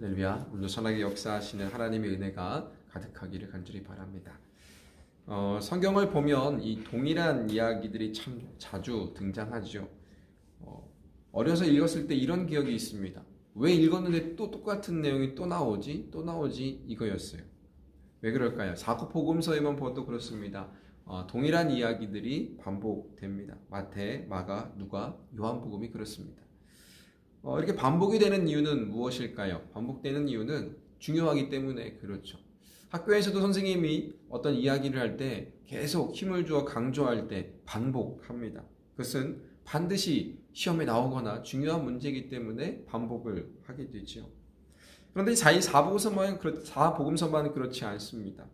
할렐루야. 오늘도 선하게 역사하시는 하나님의 은혜가 가득하기를 간절히 바랍니다. 어, 성경을 보면 이 동일한 이야기들이 참 자주 등장하죠. 어, 어려서 읽었을 때 이런 기억이 있습니다. 왜 읽었는데 또 똑같은 내용이 또 나오지? 또 나오지? 이거였어요. 왜 그럴까요? 사고 복음서에만 봐도 그렇습니다. 어, 동일한 이야기들이 반복됩니다. 마태, 마가, 누가, 요한복음이 그렇습니다. 어, 이렇게 반복이 되는 이유는 무엇일까요? 반복되는 이유는 중요하기 때문에 그렇죠. 학교에서도 선생님이 어떤 이야기를 할 때 계속 힘을 주어 강조할 때 반복합니다. 그것은 반드시 시험에 나오거나 중요한 문제이기 때문에 반복을 하게 되죠. 그런데 자이 사복음서만 사복음서만 그렇지 않습니다.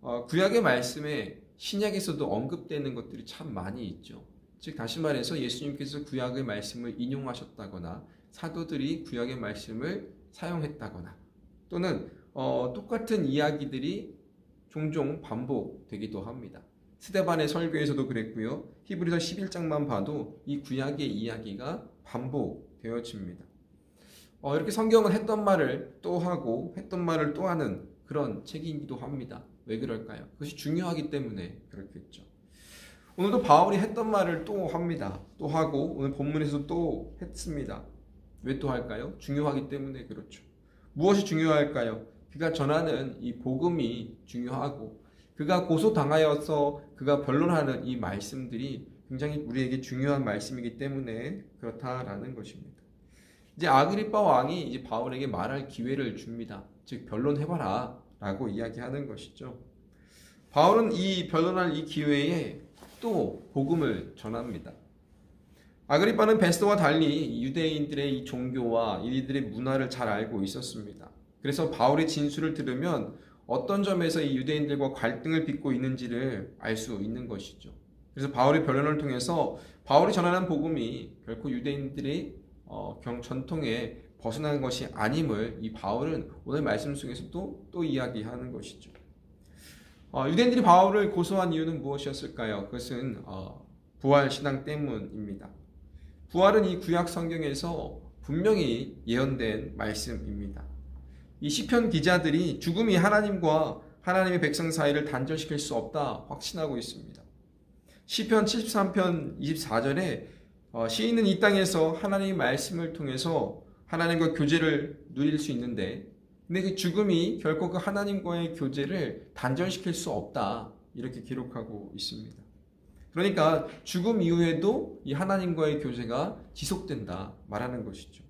어, 구약의 말씀에 신약에서도 언급되는 것들이 참 많이 있죠. 즉 다시 말해서 예수님께서 구약의 말씀을 인용하셨다거나 사도들이 구약의 말씀을 사용했다거나 또는 어, 똑같은 이야기들이 종종 반복되기도 합니다. 스데반의 설교에서도 그랬고요. 히브리서 11장만 봐도 이 구약의 이야기가 반복되어집니다. 어, 이렇게 성경은 했던 말을 또 하고 했던 말을 또 하는 그런 책이기도 합니다. 왜 그럴까요? 그것이 중요하기 때문에 그렇겠죠. 오늘도 바울이 했던 말을 또 합니다. 또 하고 오늘 본문에서 또 했습니다. 왜 또 할까요? 중요하기 때문에 그렇죠. 무엇이 중요할까요? 그가 전하는 이 복음이 중요하고 그가 고소당하여서 그가 변론하는 이 말씀들이 굉장히 우리에게 중요한 말씀이기 때문에 그렇다라는 것입니다. 이제 아그리파 왕이 이제 바울에게 말할 기회를 줍니다. 즉 변론해봐라 라고 이야기하는 것이죠. 바울은 이 변론할 이 기회에 또 복음을 전합니다. 아그리파는 베스토와 달리 유대인들의 이 종교와 이들의 문화를 잘 알고 있었습니다. 그래서 바울의 진술을 들으면 어떤 점에서 이 유대인들과 갈등을 빚고 있는지를 알 수 있는 것이죠. 그래서 바울의 변론을 통해서 바울이 전하는 복음이 결코 유대인들의 어, 경 전통에 벗어난 것이 아님을 이 바울은 오늘 말씀 속에서 또, 또 이야기하는 것이죠. 어, 유대인들이 바울을 고소한 이유는 무엇이었을까요? 그것은 어, 부활 신앙 때문입니다. 부활은 이 구약 성경에서 분명히 예언된 말씀입니다. 이 시편 기자들이 죽음이 하나님과 하나님의 백성 사이를 단절시킬 수 없다 확신하고 있습니다. 시편 73편 24절에 어, 시인은 이 땅에서 하나님의 말씀을 통해서 하나님과 교제를 누릴 수 있는데 근데 그 죽음이 결코 그 하나님과의 교제를 단절시킬 수 없다 이렇게 기록하고 있습니다. 그러니까 죽음 이후에도 이 하나님과의 교제가 지속된다 말하는 것이죠.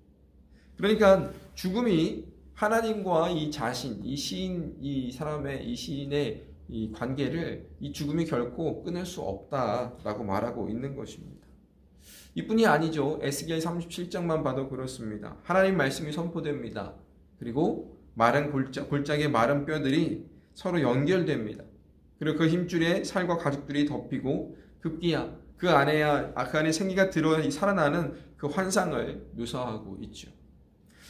그러니까 죽음이 하나님과 이 자신, 이 시인, 이 사람의 이 시인의 이 관계를 이 죽음이 결코 끊을 수 없다라고 말하고 있는 것입니다. 이뿐이 아니죠. 에스겔 37장만 봐도 그렇습니다. 하나님 말씀이 선포됩니다. 그리고 마른 골짜, 골짜기의 마른 뼈들이 서로 연결됩니다. 그리고 그 힘줄에 살과 가죽들이 덮이고 급기야 그 안에야 그 안에 생기가 들어 살아나는 그 환상을 묘사하고 있죠.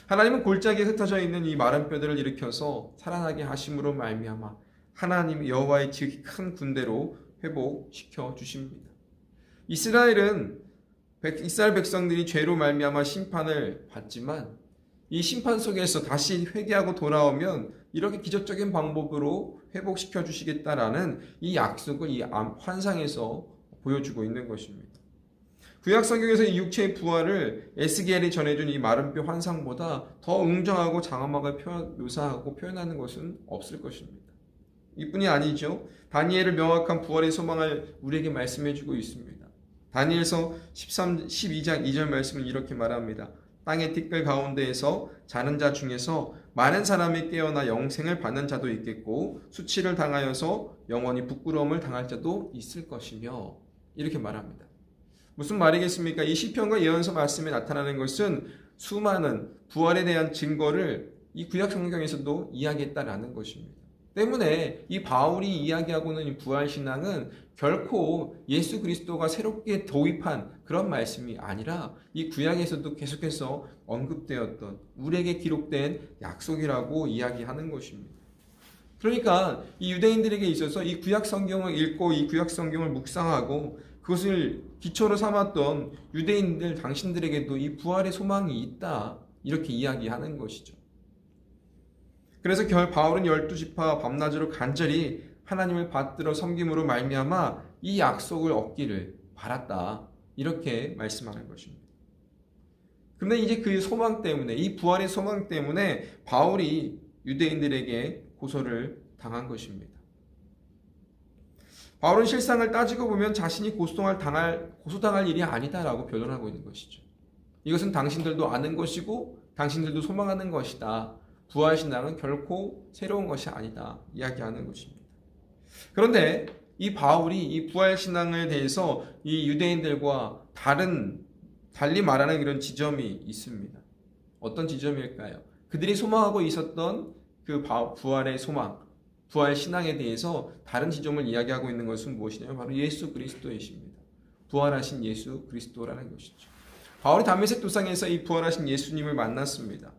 하나님은 골짜기에 흩어져 있는 이 마른 뼈들을 일으켜서 살아나게 하심으로 말미암아 하나님 여호와의 지극히 큰 군대로 회복시켜 주십니다. 이스라엘은 이스라엘 백성들이 죄로 말미암아 심판을 받지만 이 심판 속에서 다시 회개하고 돌아오면 이렇게 기적적인 방법으로 회복시켜 주시겠다라는 이 약속을 이 환상에서 보여주고 있는 것입니다. 구약 성경에서 이 육체의 부활을 에스겔이 전해준 이뼈 환상보다 더 웅장하고 장엄하게 묘사하고 표현하는 것은 없을 것입니다. 이뿐이 아니죠. 다니엘을 명확한 부활의 소망을 우리에게 말씀해주고 있습니다. 다니엘서 13, 12장 2절 말씀을 이렇게 말합니다. 땅의 티끌 가운데에서 자는 자 중에서 많은 사람이 깨어나 영생을 받는 자도 있겠고 수치를 당하여서 영원히 부끄러움을 당할 자도 있을 것이며 이렇게 말합니다. 무슨 말이겠습니까? 이 시편과 예언서 말씀에 나타나는 것은 수많은 부활에 대한 증거를 이 구약 성경에서도 이야기했다라는 것입니다. 때문에 이 바울이 이야기하고는 이 부활 신앙은 결코 예수 그리스도가 새롭게 도입한 그런 말씀이 아니라 이 구약에서도 계속해서 언급되었던 우리에게 기록된 약속이라고 이야기하는 것입니다. 그러니까 이 유대인들에게 있어서 이 구약 성경을 읽고 이 구약 성경을 묵상하고 그것을 기초로 삼았던 유대인들 당신들에게도 이 부활의 소망이 있다 이렇게 이야기하는 것이죠. 그래서 결 바울은 열두 지파 밤낮으로 간절히 하나님을 받들어 섬김으로 말미암아 이 약속을 얻기를 바랐다. 이렇게 말씀하는 것입니다. 근데 이제 그 소망 때문에 이 부활의 소망 때문에 바울이 유대인들에게 고소를 당한 것입니다. 바울은 실상을 따지고 보면 자신이 고소당할 당할 고소당할 일이 아니다라고 변론하고 있는 것이죠. 이것은 당신들도 아는 것이고 당신들도 소망하는 것이다. 부활 신앙은 결코 새로운 것이 아니다. 이야기하는 것입니다. 그런데 이 바울이 이 부활 신앙에 대해서 이 유대인들과 다른 달리 말하는 이런 지점이 있습니다. 어떤 지점일까요? 그들이 소망하고 있었던 그 부활의 소망, 부활 신앙에 대해서 다른 지점을 이야기하고 있는 것은 무엇이냐면 바로 예수 그리스도이십니다. 부활하신 예수 그리스도라는 것이죠. 바울이 담메색 도상에서 이 부활하신 예수님을 만났습니다.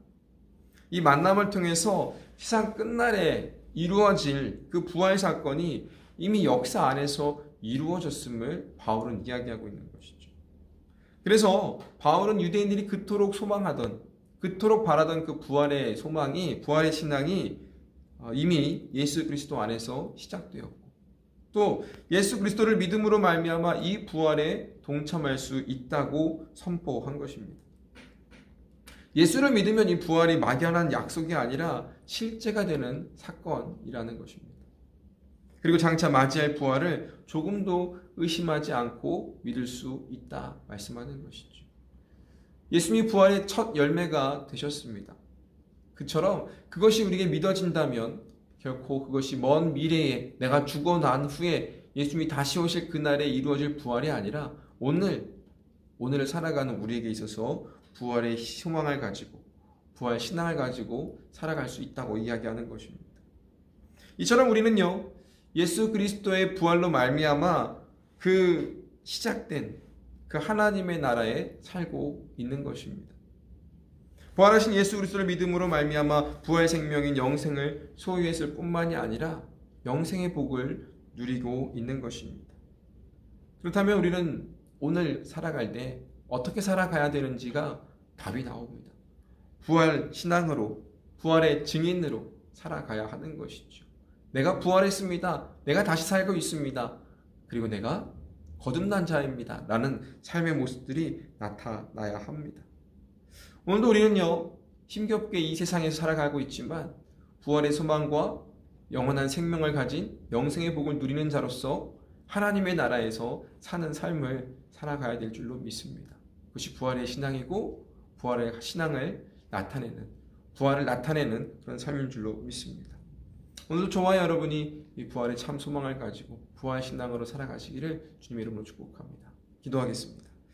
이 만남을 통해서 세상 끝날에 이루어질 그 부활 사건이 이미 역사 안에서 이루어졌음을 바울은 이야기하고 있는 것이죠. 그래서 바울은 유대인들이 그토록 소망하던 그토록 바라던 그 부활의 소망이 부활의 신앙이 어, 이미 예수 그리스도 안에서 시작되었고 또 예수 그리스도를 믿음으로 말미암아 이 부활에 동참할 수 있다고 선포한 것입니다. 예수를 믿으면 이 부활이 막연한 약속이 아니라 실제가 되는 사건이라는 것입니다. 그리고 장차 맞이할 부활을 조금도 의심하지 않고 믿을 수 있다 말씀하는 것이죠. 예수님이 부활의 첫 열매가 되셨습니다. 그처럼 그것이 우리에게 믿어진다면 결코 그것이 먼 미래에 내가 죽어 난 후에 예수님이 다시 오실 그날에 이루어질 부활이 아니라 오늘 오늘을 살아가는 우리에게 있어서 부활의 소망을 가지고 부활 신앙을 가지고 살아갈 수 있다고 이야기하는 것입니다. 이처럼 우리는요 예수 그리스도의 부활로 말미암아 그 시작된 그 하나님의 나라에 살고 있는 것입니다. 부활하신 예수 그리스도를 믿음으로 말미암아 부활 생명인 영생을 소유했을 뿐만이 아니라 영생의 복을 누리고 있는 것입니다. 그렇다면 우리는 오늘 살아갈 때 어떻게 살아가야 되는지가 답이 나옵니다. 부활 신앙으로 부활의 증인으로 살아가야 하는 것이죠. 내가 부활했습니다. 내가 다시 살고 있습니다. 그리고 내가 거듭난 자입니다. 라는 삶의 모습들이 나타나야 합니다. 오늘도 우리는요, 힘겹게 이 세상에서 살아가고 있지만 부활의 소망과 영원한 생명을 가진 영생의 복을 누리는 자로서 하나님의 나라에서 사는 삶을 살아가야 될 줄로 믿습니다. 그것이 부활의 신앙이고 부활의 신앙을 나타내는 부활을 나타내는 그런 삶인 줄로 믿습니다. 오늘도 저와 여러분이 이 부활의 참 소망을 가지고 부활 신앙으로 살아가시기를 주님의 이름으로 축복합니다. 기도하겠습니다.